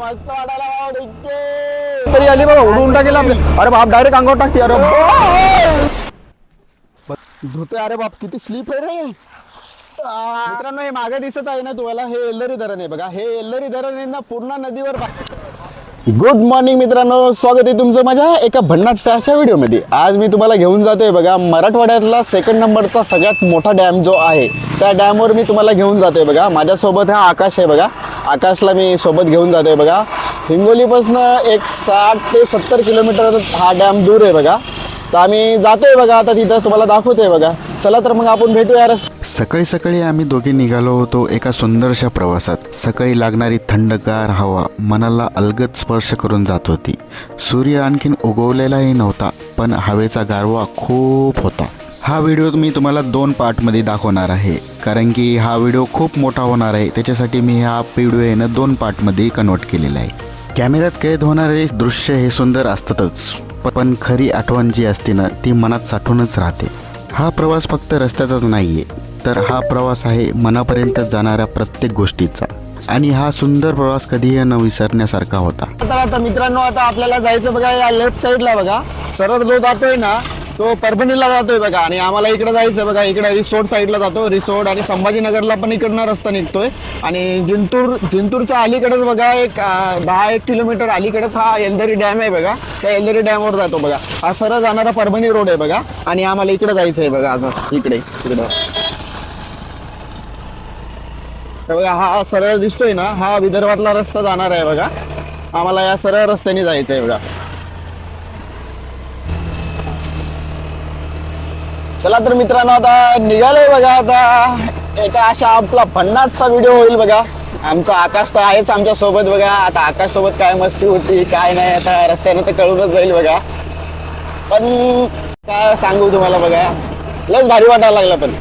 मस्त वाटायला बाबा डिक्के. तरी आली बाबा उडून टाकेल आपले अरे बाप डायरेक्ट अंगावर टाकते अरे बाप. धुते अरे बाप किती स्लीप आहे रे मित्रांनो हे मागे दिसत आहे ना तुम्हाला हे एल्लरी धरण आहे बघा हे एल्लरी धरण आहे ना पूर्ण नदीवर गुड मॉर्निंग मित्रांनो. स्वागत आहे तुमचं माझ्या एका भन्नाटशा अशा व्हिडिओमध्ये. आज मी तुम्हाला घेऊन जातो आहे बघा मराठवाड्यातला सेकंड नंबरचा सगळ्यात मोठा डॅम जो आहे त्या डॅमवर मी तुम्हाला घेऊन जातोय बघा. माझ्यासोबत हा आकाश आहे बघा. आकाशला मी सोबत घेऊन जातोय बघा. हिंगोलीपासनं एक साठ ते सत्तर किलोमीटर हा डॅम दूर आहे बघा. तर आम्ही जातोय बघा आता तिथं तुम्हाला दाखवतोय बघा. चला तर मग आपण भेटूया सकाळी सकाळी आम्ही दोघे निघालो होतो एका सुंदरशा प्रवासात. सकाळी लागणारी थंडगार हवा मनाला अलगद स्पर्श करून जात होती. सूर्य आणखीन उगवलेलाही नव्हता पण हवेचा गारवा खूप होता. हा व्हिडिओ मी तुम्हाला दोन पार्टमध्ये दाखवणार आहे. कारण की हा व्हिडिओ खूप मोठा होणार आहे त्याच्यासाठी मी हा व्हिडिओ आहे ना दोन पार्टमध्ये कन्वर्ट केलेला आहे. कॅमेऱ्यात कैद होणारे दृश्य हे सुंदर असतातच. पण खरी आठवण जी असते ना ती मनात साठूनच राहते. हा प्रवास फक्त रस्त्याचाच नाही आहे तर हा प्रवास आहे मनापर्यंत जाणाऱ्या प्रत्येक गोष्टीचा. आणि हा सुंदर प्रवास कधीही न विसरण्यासारखा होता. तर आता मित्रांनो आता आपल्याला जायचं बघा या लेफ्ट साईडला बघा. सरळ जो जातोय ना तो परभणीला जातोय बघा आणि आम्हाला इकडे जायचं बघा. इकडे रिसोड साईडला जातो. रिसोड आणि संभाजीनगरला पण इकडनं रस्ता निघतोय. आणि जिंतूर जिंतूरच्या अलीकडेच बघा एक दहा एक किलोमीटर अलीकडेच हा एलदरी डॅम आहे बघा. त्या एलदरी डॅमवर जातो बघा. हा सरळ जाणारा परभणी रोड आहे बघा. आणि आम्हाला इकडे जायचं आहे बघा असं. इकडे इकडं. बघा हा सरळ दिसतोय ना. हा विदर्भातला रस्ता जाणार आहे बघा. आम्हाला या सरळ रस्त्याने जायचं आहे बघा. चला तर मित्रांनो आता निघालोय बघा आता. एका अशा आपला भन्नाटचा व्हिडिओ होईल बघा. आमचा आकाश तर आहेच आमच्यासोबत बघा. आता आकाश सोबत काय मस्ती होती काय नाही आता रस्त्यानं तर कळूनच जाईल बघा. पण काय सांगू तुम्हाला बघा. लस भारी वाटायला लागलं पण.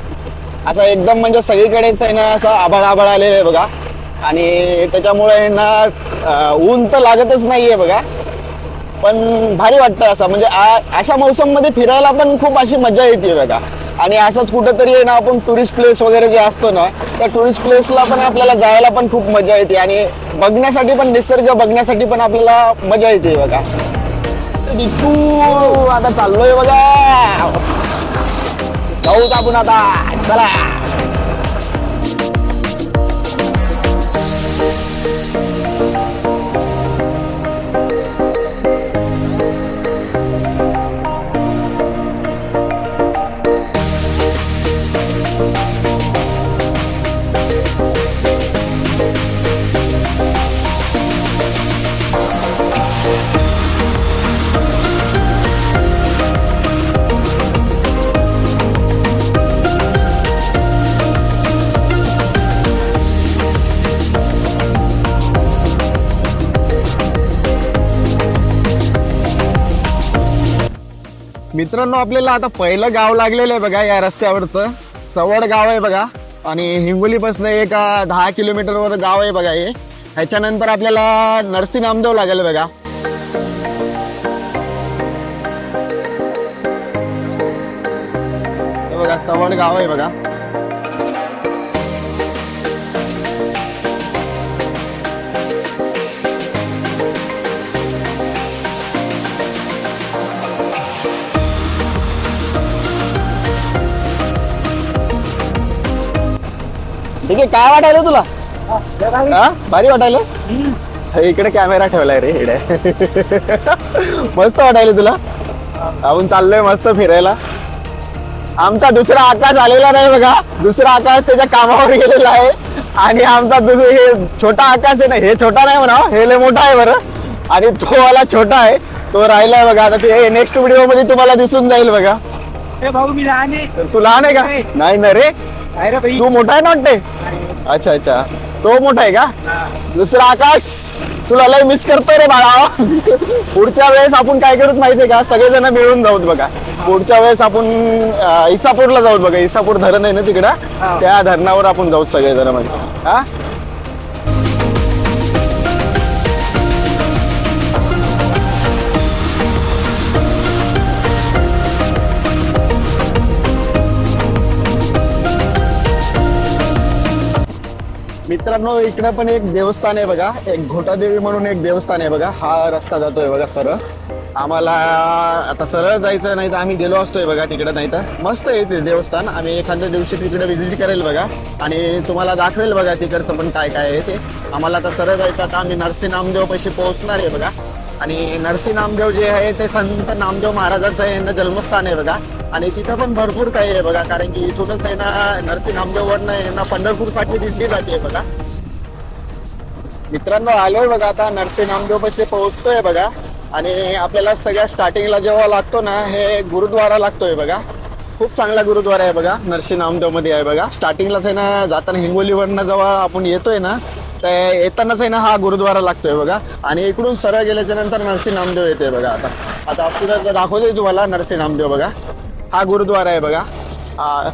असं एकदम म्हणजे सगळीकडेच आहे ना असं आभाळ आभाळ आलेलं आहे बघा. आणि त्याच्यामुळे ना ऊन तर लागतच नाहीये बघा. पण भारी वाटतं असं. म्हणजे अशा मौसममध्ये फिरायला पण खूप अशी मजा येते बघा. आणि असंच कुठंतरी आहे ना आपण टुरिस्ट प्लेस वगैरे जे असतो ना त्या टुरिस्ट प्लेसला पण आपल्याला जायला पण खूप मजा येते. आणि बघण्यासाठी पण निसर्ग बघण्यासाठी पण आपल्याला मजा येते बघा. बिट्टू आता चाललोय बघा. जाऊ आपण आता. चला. मित्रांनो आपल्याला आता पहिलं गाव लागलेलं आहे बघा या रस्त्यावरचं. सवड गाव आहे बघा. आणि हिंगोलीपासून एक दहा किलोमीटरवर गाव आहे बघा हे. ह्याच्यानंतर आपल्याला नरसी नामदेव लागेल बघा. बघा सवड गाव आहे बघा. ठीक आहे काय वाटायला तुला? हा भारी वाटायला? इकडे कॅमेरा ठेवलाय रे इकडे. मस्त वाटायला तुला? आपण चाललोय मस्त फिरायला. आमचा दुसरा आकाश आलेला नाही बघा. दुसरा आकाश त्याच्या कामावर गेलेला आहे. आणि आमचा दुसरा हे छोटा आकाश आहे ना हे छोटा नाही म्हणा हे लय मोठा आहे बरं. आणि तो वाला छोटा आहे. तो राहिलाय बघा. आता ते नेक्स्ट व्हिडिओमध्ये तुम्हाला दिसून जाईल बघा. भाऊ मी लहान आहे. तू लहान आहे का? नाही ना रे. तू मोठा आहे ना वाटते अच्छा अच्छा. तो मोठा आहे का? दुसरा आकाश. तुला लय मिस करतोय रे बाळा. पुढच्या वेळेस आपण काय करूत माहितीये का? सगळेजण मिळून जाऊत बघा. पुढच्या वेळेस आपण अं, इसापूरला जाऊत बघा. इसापूर धरण आहे ना तिकडं? त्या धरणावर आपण जाऊत सगळेजण म्हणजे. हा? मित्रांनो इकडे पण एक देवस्थान आहे बघा. एक घोटादेवी म्हणून एक देवस्थान आहे बघा. हा रस्ता जातोय बघा सरळ. आम्हाला आता सरळ जायचं नाही तर आम्ही गेलो असतोय बघा तिकडे नाही तर. मस्त आहे ते देवस्थान. आम्ही एखाद्या दिवशी तिकडे व्हिजिट करेल बघा. आणि तुम्हाला दाखवेल बघा तिकडचं पण काय काय आहे ते. आम्हाला आता सरळ जायचं आता आम्ही नरसिंह नामदेव पैसे पोहोचणार आहे बघा. आणि नरसिंह नामदेव जे आहे ते संत नामदेव महाराजांचं यांना जन्मस्थान आहे बघा. आणि तिथं पण भरपूर काही आहे बघा कारण की इथूनच आहे ना नरसिंह नामदेववरनं यांना पंढरपूरसाठी दिंडी जाते बघा. मित्रांनो आलोय बघा आता नरसिंह नामदेव पैसे पोहोचतोय बघा. आणि आपल्याला सगळ्या स्टार्टिंगला जेव्हा लागतो ना हे गुरुद्वारा लागतोय बघा. खूप चांगला गुरुद्वारा आहे बघा. नरसी नामदेवमध्ये आहे बघा. स्टार्टिंगलाच आहे ना जाताना हिंगोलीवरनं जेव्हा आपण येतोय ना तर येतानाच आहे ना हा गुरुद्वारा लागतोय बघा. आणि इकडून सरळ गेल्याच्यानंतर नरसिंह नामदेव येतोय बघा आता. आता आपल्याला दाखवतोय तुम्हाला नरसिंह नामदेव बघा. हा गुरुद्वारा आहे बघा. हा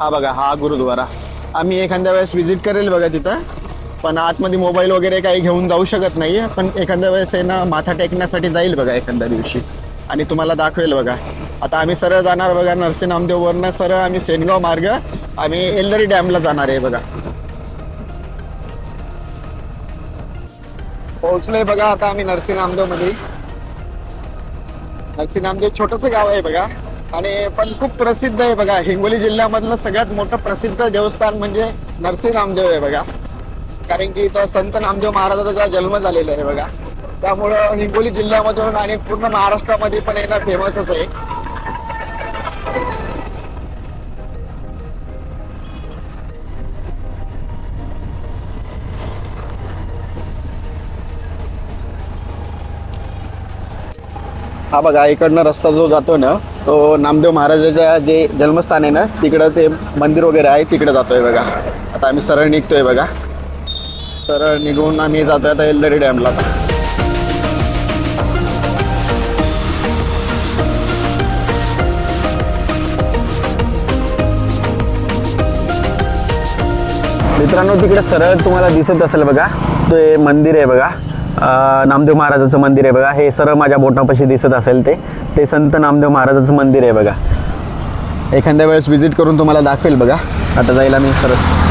हा बघा हा गुरुद्वारा. आम्ही एखाद्या वेळेस व्हिजिट करेल बघा तिथं. पण आतमध्ये मोबाईल वगैरे काही घेऊन जाऊ शकत नाही पण एखाद्या वेळेस आहे ना माथा टेकण्यासाठी जाईल बघा एखाद्या दिवशी. आणि तुम्हाला दाखवेल बघा. आता आम्ही सरळ जाणार बघा नरसिंह नामदेववरनं सरळ आम्ही सेनगाव मार्ग आम्ही एल्दरी डॅमला जाणार आहे बघा. पोहोचलोय बघा आता आम्ही नरसिंह नामदेवमध्ये नरसिंह नामदेव छोटस गाव आहे बघा. आणि पण खूप प्रसिद्ध आहे बघा हिंगोली जिल्ह्यामधलं सगळ्यात मोठं प्रसिद्ध देवस्थान म्हणजे नरसिंह नामदेव आहे बघा. कारण की इथं संत नामदेव महाराजाचा जन्म झालेला आहे बघा. त्यामुळं हिंगोली जिल्ह्यामधून आणि पूर्ण महाराष्ट्रामध्ये पण येणं फेमसच आहे. हा बघा इकडनं रस्ता जो जातो ना तो नामदेव महाराजाच्या जे जन्मस्थान आहे ना तिकडं ते मंदिर वगैरे आहे तिकडे जातोय बघा. आता आम्ही सरळ निघतोय बघा. सरळ निघून आम्ही जातोय आता एलदरी डॅमला. मित्रांनो तिकडे सरळ तुम्हाला दिसत असेल बघा ते मंदिर आहे बघा. नामदेव महाराजाचं मंदिर आहे बघा. हे सरळ माझ्या बोटापाशी दिसत असेल ते. ते संत नामदेव महाराजाचं मंदिर आहे बघा. एखाद्या वेळेस व्हिजिट करून तुम्हाला दाखवेल बघा. आता जायला मी सरळ.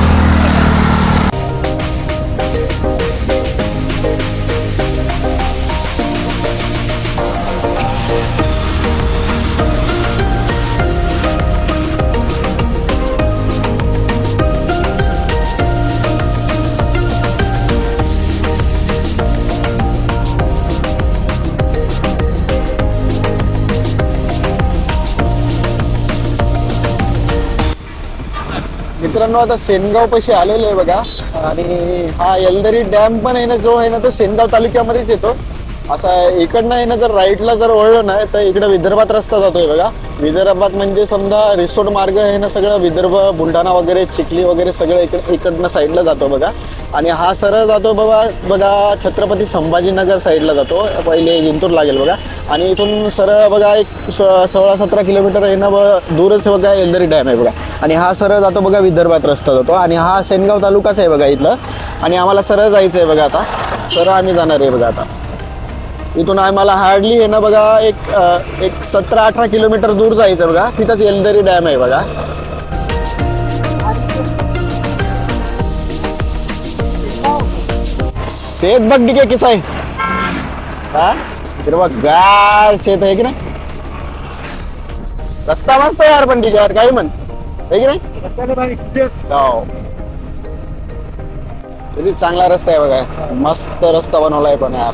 मित्रांनो आता सेनगाव पैसे आलेलो आहे बघा. आणि हा एलदरी डॅम पण आहे ना जो आहे ना तो सेनगाव तालुक्यामध्येच येतो. असा इकडनं आहे ना जर राईटला जर वळलं ना तर इकडे विदर्भात रस्ता जातोय बघा. विदर्भात म्हणजे समजा रिसोर्ट मार्ग हे ना सगळं विदर्भ बुलढाणा वगैरे चिखली वगैरे सगळं इकड इकडनं साईडला जातो बघा. आणि हा सरळ जातो बघा बघा छत्रपती संभाजीनगर साईडला जातो. पहिले जिंतूर लागेल बघा. आणि इथून सरळ बघा एक स- सोळा सतरा किलोमीटर येणं ना ब- दूरच बघा एलदरी डॅम आहे बघा. आणि हा सरळ जातो बघा विदर्भात रस्ता जातो. आणि हा सेनगाव तालुकाच आहे बघा इथलं. आणि आम्हाला सरळ जायचं आहे बघा आता. सरळ आम्ही जाणार आहे बघा आता. इथून आम्हाला हार्डली आहे ना बघा एक एक सतरा अठरा किलोमीटर दूर जायचं बघा. तिथंच येलदरी डॅम आहे बघा. शेत बघ डिके आहे किसा आहे. हा? हिरवा गार शेत आहे की नाही? रस्ता मस्त आहे यार पण ठीक आहे यार काही म्हण. आहे की नाही? हो. किती चांगला रस्ता आहे बघा. मस्त रस्ता बनवलाय पण यार.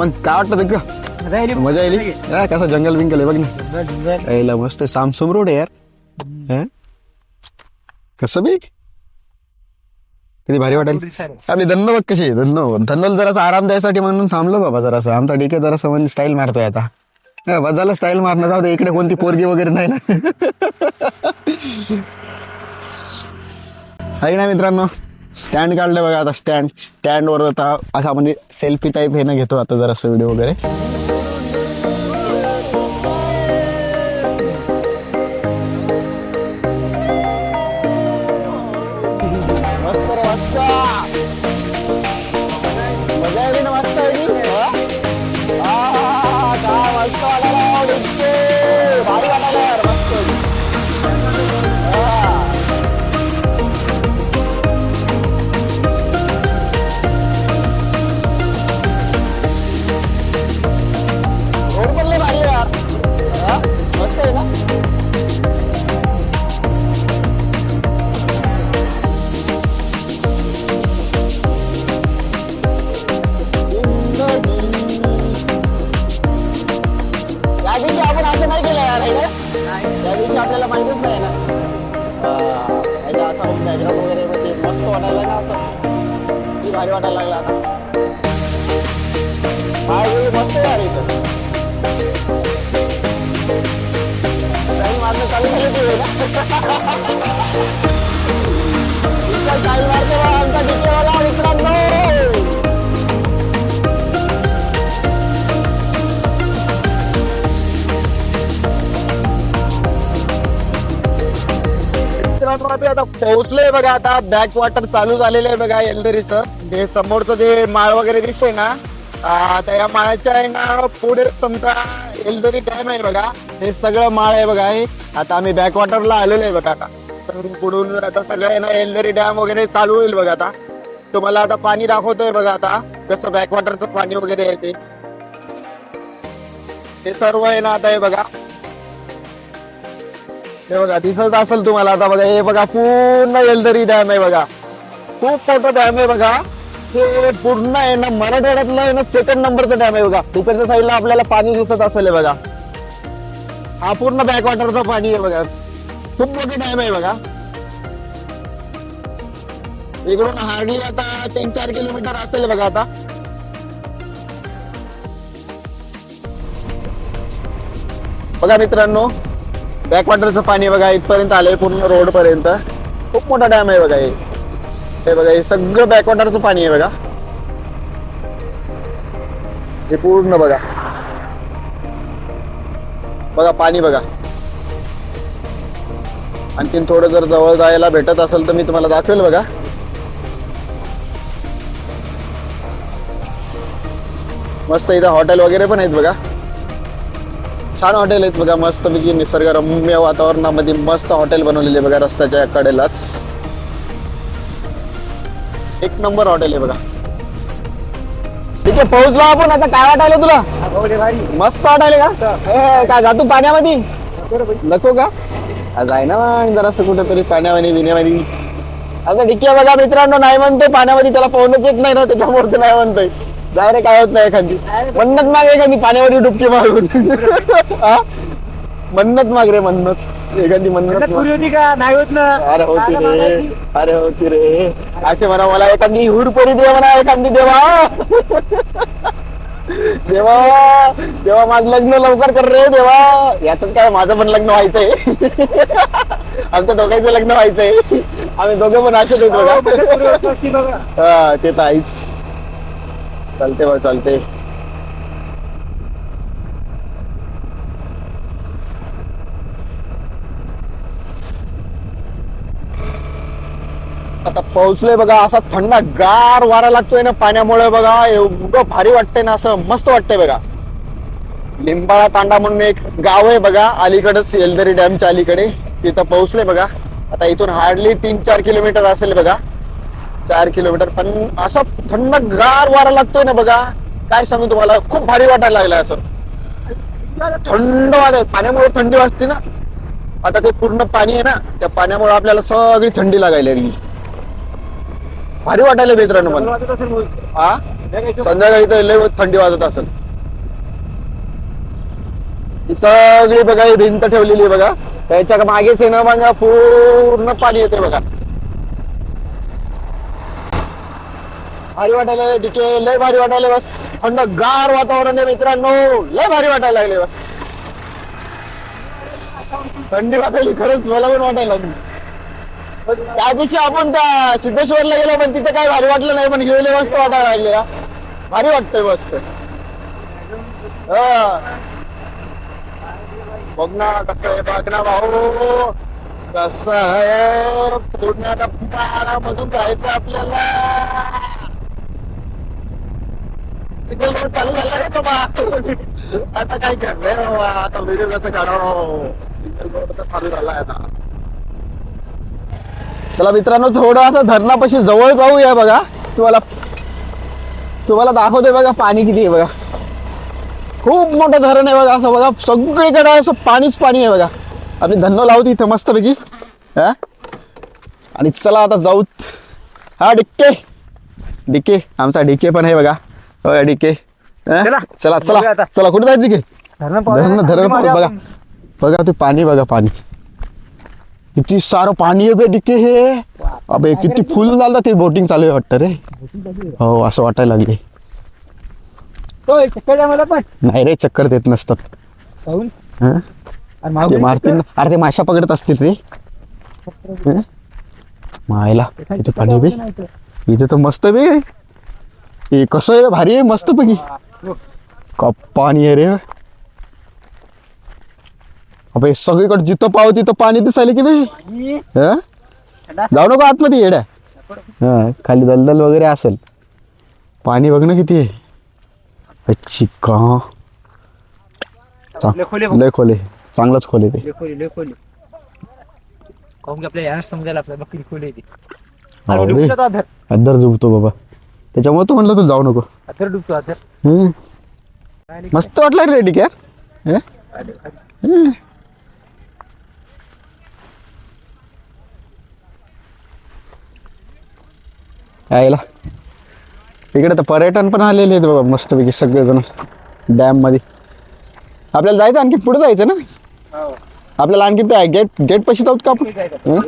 मग काय वाटतं का मजा आली. हा, कसा जंगल बिंगल आहे बघ ना. यायला मस्त सामसुम रोड आहे यार. हा? कसं बी? किती भारी वाटेल. आपली धन्नो बघ कशी धन्नो धन्नोला जरासा आराम द्यायसाठी म्हणून थांबलो बाबा जरासा. आमचा डीके जरासा म्हणजे स्टाईल मारतोय आता. हा, बजाला स्टाईल मारणं जाऊ दे इकडे कोणती पोरगी वगैरे नाही ना. आहे ना मित्रांनो? स्टँड काढलं बघा आता स्टँड स्टँडवर आता असा म्हणजे सेल्फी टाईप हे ना घेतो आता जरा व्हिडिओ वगैरे. माहितीच नाही ना. याचा असा बॅकग्राऊंड वगैरे मग मस्त वाटायला ना असं. ती भारी वाटायला लागला आता. हा हे मस्त यार इथं. मारणं चालू झालं ते ना. इतका style मारतो आमचा DK वाला मित्रांनो आता पोहोचलोय बघा आता बॅक वॉटर चालू झालेलं आहे बघा एलदरीचं जे समोरचं जे माळ वगैरे दिसतंय ना आता त्या या माळाच्या आहे ना पुढे समजा एलदरी डॅम आहे बघा हे सगळं माळ आहे बघा हे. आता आम्ही बॅक वॉटरला आलेलो आहे बघा आता. तर पुढून आता सगळं आहे ना एलदरी डॅम वगैरे चालू होईल बघा आता. तुम्हाला आता पाणी दाखवतोय बघा आता कसं बॅक वॉटरचं पाणी वगैरे आहे ते. हे सर्व आहे ना आता हे बघा. हे बघा दिसत असेल तुम्हाला आता बघा हे बघा पूर्ण एलदरी डॅम आहे बघा. खूप मोठा डॅम आहे बघा. हे पूर्ण आहे ना मराठवाड्यातला आहे ना सेकंड नंबरचा डॅम आहे बघा. दुपारच्या साईडला आपल्याला पाणी दिसत असेल बघा. हा पूर्ण बॅकवॉटरचं पाणी आहे बघा. खूप मोठी डॅम आहे बघा. इकडून हार्डली आता तीन चार किलोमीटर असेल बघा आता. बघा मित्रांनो बॅकवॉटरचं पाणी बघा इथपर्यंत आलंय पूर्ण रोड पर्यंत खूप मोठा डॅम आहे बघा हे. हे बघा हे सगळं बॅकवॉटरचं पाणी आहे बघा. हे पूर्ण बघा. बघा पाणी बघा. आणखीन थोडं जर जवळ जायला भेटत असेल तर मी तुम्हाला दाखवेल बघा. मस्त इथं हॉटेल वगैरे पण आहेत बघा. छान हॉटेल आहेत बघा मस्त पैकी निसर्गरम्य वातावरणामध्ये मस्त हॉटेल बनवलेले बघा रस्त्याच्या कडेलाच. एक नंबर हॉटेल आहे बघा. ठीक आहे पोहोचलो आपण. आता काय वाटायला तुला? मस्त वाटायला का? ए, काय जातो पाण्यामध्ये? नको का? आ, जाय ना मग जरासं कुठेतरी पाण्यामध्ये बिण्यामध्ये आता ठीक आहे बघा मित्रांनो नाही म्हणतोय पाण्यामध्ये त्याला पोहणंच येत नाही ना त्याच्यामुळे ते नाही म्हणतोय. रे काय होत नाही एखादी. मन्नत माग एखादी पाण्यावर डुबकी मारून? मन्नत माग रे मन्नत. एखादी मन्नत माग. पुरी होती का? नाही होत ना. अरे होती रे. अरे होती रे. असे म्हणा मला एखादी हुर परी दे म्हणा एखादी देवा. देवा देवा माझं लग्न लवकर कर रे देवा. याच काय माझं पण लग्न व्हायचंय. आमच्या दोघांचं लग्न व्हायचंय. आम्ही दोघे पण असेच आहेत हो, हा ते तर आहेच. चालते बा चालते. आता पाऊसलोय बघा असा थंड गार वारा लागतोय ना पाण्यामुळे बघा एवढं भारी वाटतंय ना असं मस्त वाटतंय बघा. लिंबाळा तांडा म्हणून एक गाव आहे बघा अलीकडेच येलदरी डॅमच्या अलीकडे. तिथं पोहोचले बघा. आता इथून हार्डली तीन चार किलोमीटर असेल बघा. चार किलोमीटर. पण असं थंड गार वारा लागतोय ना बघा काय सांगू तुम्हाला खूप भारी वाटायला लागलं असं. थंड वारे पाण्यामुळे थंडी वाजते ना. आता ते पूर्ण पाणी आहे ना त्या पाण्यामुळे आपल्याला सगळी थंडी लागायला लागली. भारी वाटायला मित्रांनो मला. हा? संध्याकाळी तर लय थंडी वाजत असेल. सगळी बघा ही भिंत ठेवलेली आहे बघा. त्याच्या मागेच आहे ना बघा पूर्ण पाणी येते बघा. भारी वाटायला डीके लय भारी वाटायला बस. थंड गार वातावरण आहे मित्रांनो. लय भारी वाटायला लागले बस. थंडी वाटायली खरंच मला पण वाटायला लागली. त्या दिवशी आपण त्या सिद्धेश्वरला गेलो पण तिथे काही भारी वाटलं नाही पण घेऊन मस्त वाटायला लागले भारी वाटतंय मस्त हा. बघ ना कसं आहे बघ ना भाऊ. कसं आहे पूर्ण आता जायचं आपल्याला. सिग्नल रोड चालू झाला रे बाबा आता काय करणार बाबा आता व्हिडिओ कसं काढावं सिग्नल रोड तर चालू झाला आता चला मित्रांनो थोडं असं धरणापाशी जवळ जाऊया बघा. तुम्हाला तुम्हाला दाखवतोय बघा पाणी किती आहे बघा. खूप मोठं धरण आहे बघा असं बघा. सगळीकडे असं पाणीच पाणी आहे बघा. आपली धन्नो लावती इथं मस्तपैकी. हा? आणि चला आता जाऊ. हा डिक्के. डिके आमचा डिके पण आहे बघा. हो? डिके? चला. चला चला. बघूया आता. चला कुठे जायचं डिके धरण धरण किती बघा. आपण. बघा ते पाणी बघा पाणी. किती सारं पाणी आहे बे डिके हे. अबे किती फुल झालं ते बोटिंग चालू आहे वाटतं रे. हो असं वाटायला लागले. होय, चक्कर द्या मला पण. नाही रे चक्कर देत नसतात. पाहून. हं? आणि ते मागून मारतील ना. अरे ते माशा पकडत असतील रे. हं? मायला इथे पाणी बे. इथे तर मस्त बे. हे कसं आहे रे? भारी आहे मस्त पैकी का पाणी आहे रे? अबे सगळीकडे जिथं पाव तिथं पाणी दिसायला की हं? जाऊ नको आतमध्ये येड्या. हा खाली दलदल वगैरे असेल. पाणी बघ ना किती आहे? अच्छी का लय खोल चांगलंच खोले ते. समजायला आपल्याला बघ किती खोल ते. आम्ही रे. डुबतो तो अधर अद्दर बाबा. त्याच्यामुळे तो म्हणलं तू जाऊ नको डुबतो. काय नाही. मस्त वाटलं रे ठीक आहे. यायला इकडे तर पर्यटन पण आलेले आहेत बाबा मस्तपैकी सगळेजण डॅममध्ये आपल्याला जायचं आणखी पुढे जायचं ना हो. आपल्याला आणखी त्या गेट गेट पशी जाऊत का आपण. हं?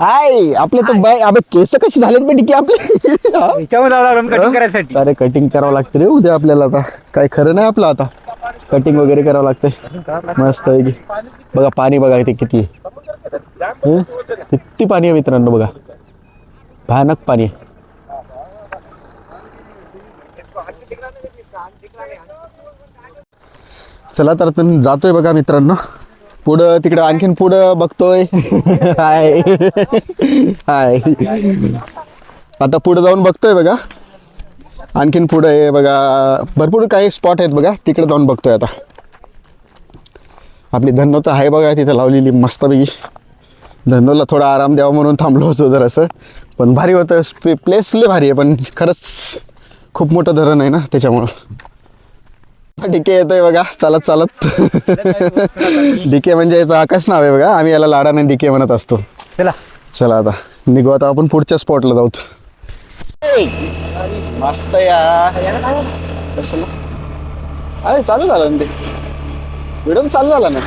हाय आपले तर बाय अबे केस कशी झालेत बे डिकी आपले? कटिंग करायसाठी. अरे कटिंग करावं लागतं रे उद्या आपल्याला आता. काय खरं नाही आपलं आता. कटिंग वगैरे करावं लागतंय. मस्त आहे की. बघा पाणी बघा इथे किती आहे? किती पाणी आहे मित्रांनो बघा. भयानक पाणी आहे. चला तर जातोय बघा मित्रांनो. पुढं तिकडं आणखीन पुढं बघतोय. हाय. हाय. आता पुढं जाऊन बघतोय बघा. आणखीन पुढं आहे बघा भरपूर काही स्पॉट आहेत बघा तिकडे जाऊन बघतोय आता. आपली धन्नोचं आहे बघा तिथं लावलेली मस्तपैकी. धन्नोला थोडा आराम द्यावा म्हणून थांबलो होतो जरासं. पण भारी होतं प्लेस लय भारी आहे पण खरंच खूप मोठं धरण आहे ना त्याच्यामुळं. डीके येतोय बघा चालत चालत. डीके म्हणजे याचं आकाश नाव आहे बघा आम्ही याला लाडाने डीके म्हणत असतो. चला. चला आता निघू आता आपण पुढच्या स्पॉटला जाऊ मस्त या. कशाला अरे चालू झालं ना ते. व्हिडिओ चालू झाला ना.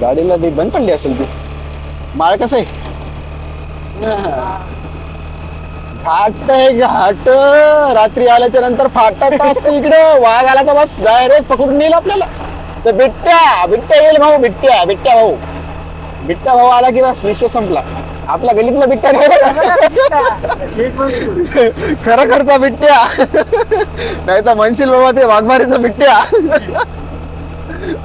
गाडीला ती बंद पडली असेल ती. माळ कसं आहे? हा. घाट. आहे घाट रात्री आल्याच्यानंतर फाटत असते इकडे. वाघ आला तर बस डायरेक्ट पकडून नेईल आपल्याला. तर बिट्ट्या बिट्ट्या येईल भाऊ बिट्ट्या बिट्ट्या भाऊ. बिट्ट्या भाऊ आला की बस विषय संपला. आपल्या गलीतला बिट्ट्या नाही खरं खरचा बिट्ट्या. नाही तर म्हणशील बाबा ते वाघमारीचा बिट्ट्या.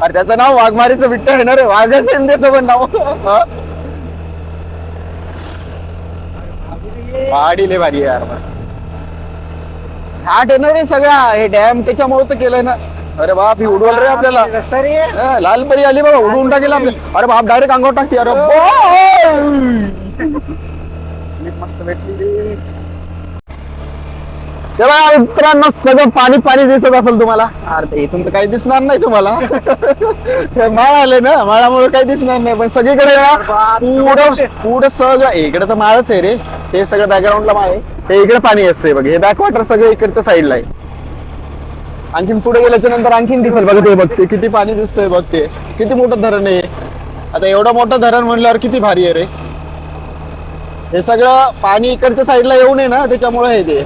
अरे त्याचं नाव वाघमारीचं बिट्ट्या आहे. ना रे वाघच आहे देतो त्याचं पण नाव. पहाडी लय भारी आहे यार मस्त. घाट आहे ना रे सगळा. हे डॅम त्याच्यामुळे तर केलंय ना. अरे बाप ही उडवल रे आपल्याला. हा, लाल परी आली बघा उडवून टाकेल आपले अरे बाप डायरेक्ट अंगावर टाकते. अरे बाप. मस्त भेटली तेव्हा मित्रांनो सगळं पाणी पाणी दिसत असेल तुम्हाला. अरे ते इथून तर काही दिसणार नाही तुम्हाला. हे माळ आले ना माळामुळे काही दिसणार नाही पण सगळीकडे पुढं पुढं सगळं इकडे तर माळच आहे रे. हे सगळं बॅकग्राऊंडला माळ आहे. ते इकडे पाणी असते बघ हे बॅकवॉटर सगळं इकडच्या साईडला आहे. आणखीन पुढे गेल्याच्यानंतर आणखीन दिसेल. बघ ते बघते किती पाणी दिसतंय बघते किती मोठं धरण आहे आता एवढं मोठं धरण म्हणल्यावर किती भारी आहे रे. हे सगळं पाणी इकडच्या साईडला येऊ नये ना त्याच्यामुळे हे ते.